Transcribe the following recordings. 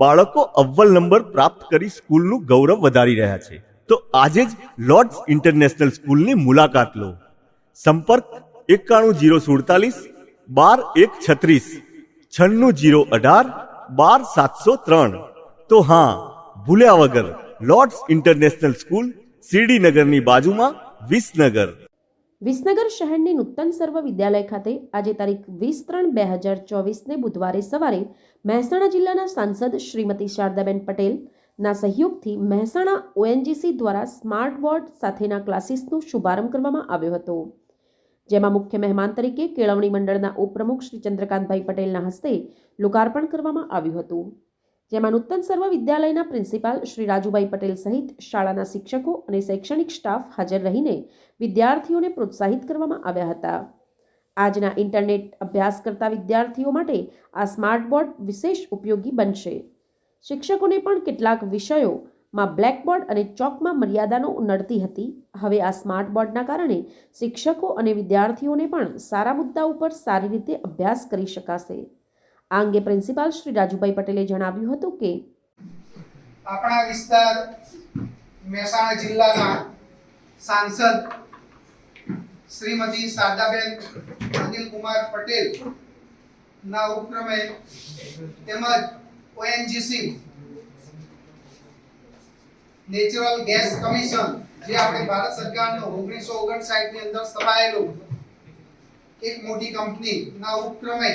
બાળકો અવ્વલ નંબર પ્રાપ્ત કરી સ્કૂલનું ગૌરવ વધારી રહ્યા છે. તો આજે જ લોર્ડ્સ ઇન્ટરનેશનલ સ્કૂલની મુલાકાત લો. સંપર્ક એકાણું જીરો સુડતાલીસ બાર એક છત્રીસ છન્નું જીરો અઢાર બાર સાતસો ત્રણ. તો હા, ભૂલ્યા વગર લોર્ડ્સ ઇન્ટરનેશનલ સ્કૂલ શિરડીનગરની બાજુમાં વિસનગર. વિસનગર શહેરની નૂતન સર્વ વિદ્યાલય ખાતે આજે તારીખ વીસ ત્રણ બે હજાર ચોવીસને બુધવારે સવારે મહેસાણા જિલ્લાના સાંસદ શ્રીમતી શારદાબેન પટેલના સહયોગથી મહેસાણા ઓએનજીસી દ્વારા સ્માર્ટ બોર્ડ સાથેના ક્લાસીસનો શુભારંભ કરવામાં આવ્યો હતો. જેમાં મુખ્ય મહેમાન તરીકે કેળવણી મંડળના ઉપપ્રમુખ શ્રી ચંદ્રકાંતભાઈ પટેલના હસ્તે લોકાર્પણ કરવામાં આવ્યું હતું. જેમાં નૂતન સર્વ વિદ્યાલયના પ્રિન્સિપાલ શ્રી રાજુભાઈ પટેલ સહિત શાળાના શિક્ષકો અને શૈક્ષણિક સ્ટાફ હાજર રહીને વિદ્યાર્થીઓને પ્રોત્સાહિત કરવામાં આવ્યા હતા. આજના ઇન્ટરનેટ અભ્યાસ કરતા વિદ્યાર્થીઓ માટે આ સ્માર્ટ બોર્ડ વિશેષ ઉપયોગી બનશે. શિક્ષકોને પણ કેટલાક વિષયોમાં બ્લેકબોર્ડ અને ચોકમાં મર્યાદાનો નડતી હતી. હવે આ સ્માર્ટ બોર્ડના કારણે શિક્ષકો અને વિદ્યાર્થીઓને પણ સારા મુદ્દા ઉપર સારી રીતે અભ્યાસ કરી શકાશે. આ અંગે પ્રિન્સિપાલ શ્રી રાજુભાઈ પટેલે જણાવ્યું હતું કે આપણા વિસ્તાર મહેસાણા જિલ્લાના સાંસદ શ્રીમતી શારદાબેન અનિલકુમાર પટેલ ના ઉપક્રમે તેમજ ઓએનજીસી નેચરલ ગેસ કમિશન, જે આપણે ભારત સરકારનો ઓગણીસો ઓગણસાઠની અંદર સ્થપાયેલું એક મોટી કંપની ના ઉપક્રમે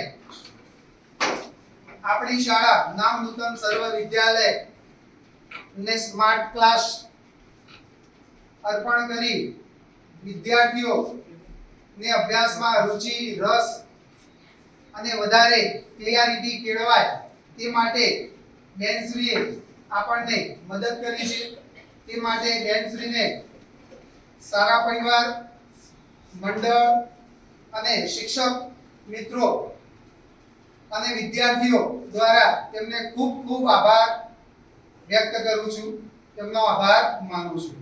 આપણી શાળા, નામ નૂતન સર્વ વિદ્યાલય ને સ્માર્ટ ક્લાસ અર્પણ કરી વિદ્યાર્થીઓ ને અભ્યાસમાં રુચિ, રસ અને વધારે ક્લિયરિટી કેળવાય તે માટે બેનશ્રીએ આપણને મદદ કરી છે. તે માટે બેનશ્રીને સારા પરિવાર, મંડળ અને શિક્ષક મિત્રો અને વિદ્યાર્થીઓ દ્વારા તેમને ખૂબ ખૂબ આભાર વ્યક્ત કરું છું. તેમનો આભાર માનું છું.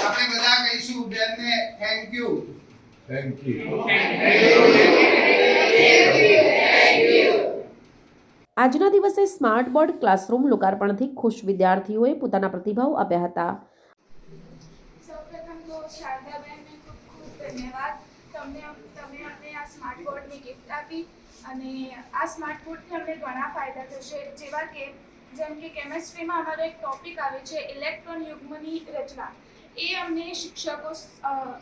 આપણે બધા કહીશું બેનને થેન્ક યુ થેન્ક યુ આજના દિવસે સ્માર્ટ બોર્ડ ક્લાસરૂમ લોકાર્પણથી ખુશ વિદ્યાર્થીઓએ પોતાના પ્રતિભાવ આપ્યા હતા. સૌપ્રથમ તો શારદાબેનને ખૂબ ખૂબ ધન્યવાદ તમને તમે અમને આ સ્માર્ટ ગિફ્ટ આપી અને આ સ્માર્ટ બોર્ડથી અમને ઘણા ફાયદા થશે. જેવા કે, જેમ કે કેમેસ્ટ્રીમાં અમારો એક ટોપિક આવે છે ઇલેક્ટ્રોન યુગ્મની રચના. એ અમને શિક્ષકો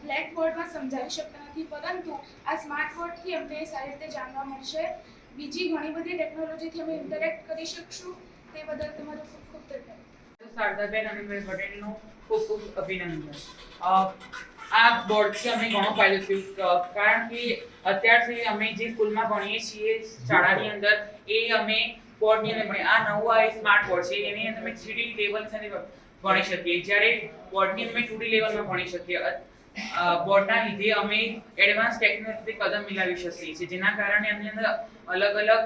બ્લેકબોર્ડમાં સમજાવી શકતા નથી, પરંતુ આ સ્માર્ટ બોર્ડથી અમને સારી રીતે જાણવા મળશે. બીજી ઘણી બધી ટેકનોલોજીથી અમે ઇન્ટરેક્ટ કરી શકશું. તે બદલ તમારો ખૂબ ખૂબ ધન્યવાદ. શારદાબેન અનિલભાઈ પટેલનું ખૂબ ખૂબ અભિનંદન. આ બોર્ડથી અમને ઘણો ફાયદો થયો. કારણ કે અત્યારથી અમે જે સ્કૂલમાં ભણીએ છીએ, શાળાની અંદર, એ અમે બોર્ડની અંદર ભણીએ. આ નવું આ સ્માર્ટ બોર્ડ છે, એની અંદર અમે થ્રીડી લેવલ સાથે ભણી શકીએ. જ્યારે બોર્ડની અમે ટુડી લેવલમાં ભણી શકીએ. બોર્ડના લીધે અમે એડવાન્સ ટેકનોલોજી કદમ મિલાવી શકીએ છીએ, જેના કારણે એમની અંદર અલગ અલગ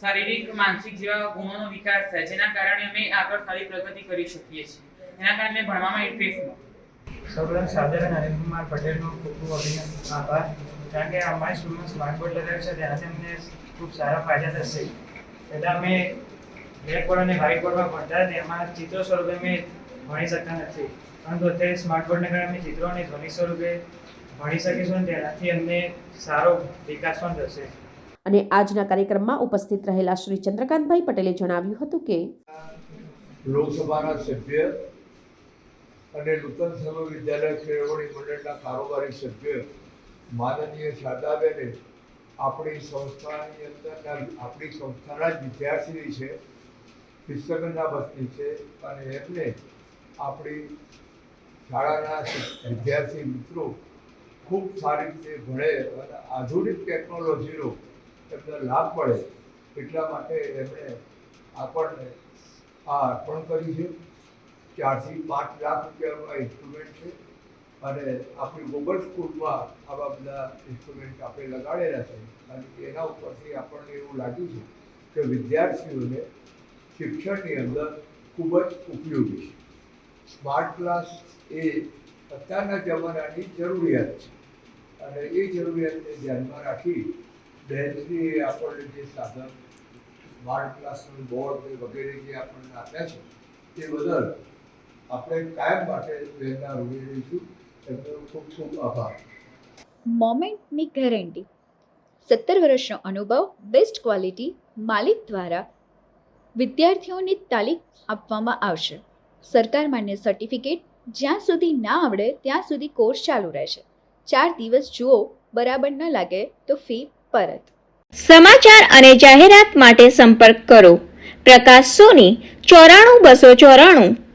શારીરિક, માનસિક જેવા ગુણોનો વિકાસ થાય, જેના કારણે અમે આગળ સારી પ્રગતિ કરી શકીએ છીએ. એના કારણે ભણવામાં ઇન્ટરેસ્ટ મળે. સૌપ્રથમ સાધારણ અનિલકુમાર પટેલનો ખૂબ ખૂબ અભિનંદન આભાર. કારણ કે અમારી સ્કૂલમાં સ્માર્ટ બોર્ડ લગાવ્યું છે તેનાથી અમને ખૂબ સારા ફાયદા થશે. પહેલાં અમે બ્લેકબોર્ડ અને વ્હાઇટ બોર્ડમાં ભણતા હતા તેમાં ચિત્રો સ્વરૂપે અમે ભણી શકતા નથી. પરંતુ અત્યારે સ્માર્ટ બોર્ડને કારણે અમે ચિત્રો અને ધ્વનિ સ્વરૂપે ભણી શકીશું અને તેનાથી અમને સારો વિકાસ પણ થશે. અને આજના કાર્યક્રમમાં ઉપસ્થિત રહેલા શ્રી ચંદ્રકાંતભાઈ પટેલે જણાવ્યું હતું કે લોકસભાના સભ્ય અને નૂતન સર્વ વિદ્યાલય કેળવણી મંડળના કારોબારી સભ્ય માનનીય શારદાબેને આપણી સંસ્થાની અંદરના આપણી સંસ્થાના જ વિદ્યાર્થીની છે વિસનગરના વતની છે અને એમને આપણી શાળાના વિદ્યાર્થી મિત્રો ખૂબ સારી રીતે ભણે અને આધુનિક ટેકનોલોજીનો એમને લાભ પડે એટલા માટે એમણે આપણને આ અર્પણ કર્યું છે. ચારથી પાંચ લાખ રૂપિયાનું આ ઇન્સ્ટ્રુમેન્ટ છે. અને આપણી ગોગલ સ્કૂલમાં આવા બધા ઇન્સ્ટ્રુમેન્ટ આપણે લગાડેલા છે. અને એના ઉપરથી આપણને એવું લાગ્યું છે કે વિદ્યાર્થીઓને શિક્ષણની અંદર ખૂબ જ ઉપયોગી છે. સ્માર્ટ ક્લાસ એ અત્યારના જમાનાની જરૂરિયાત છે. અને એ જરૂરિયાતને ધ્યાનમાં રાખી બહેનશ્રીએ આપણને જે સાધન સ્માર્ટ ક્લાસનું બોર્ડ વગેરે જે આપણને આપ્યા છે, તે બદલ આપણે કાયમ માટે પ્રેરણા રહીશું. એમનો ખૂબ ખૂબ આભાર. મોમેન્ટની ગેરંટી. સત્તર વર્ષનો અનુભવ બેસ્ટ ક્વોલિટી માલિક દ્વારા વિદ્યાર્થીઓને તાલીમ આપવામાં આવશે. સરકાર માન્ય સર્ટિફિકેટ જ્યાં સુધી ના આવડે ત્યાં સુધી કોર્સ ચાલુ રહેશે. ચાર દિવસ જુઓ બરાબર ન લાગે તો ફી પરત. સમાચાર અને જાહેરાત માટે સંપર્ક કરો. પ્રકાશ સોની ચોરાણું બસો ચોરાણું.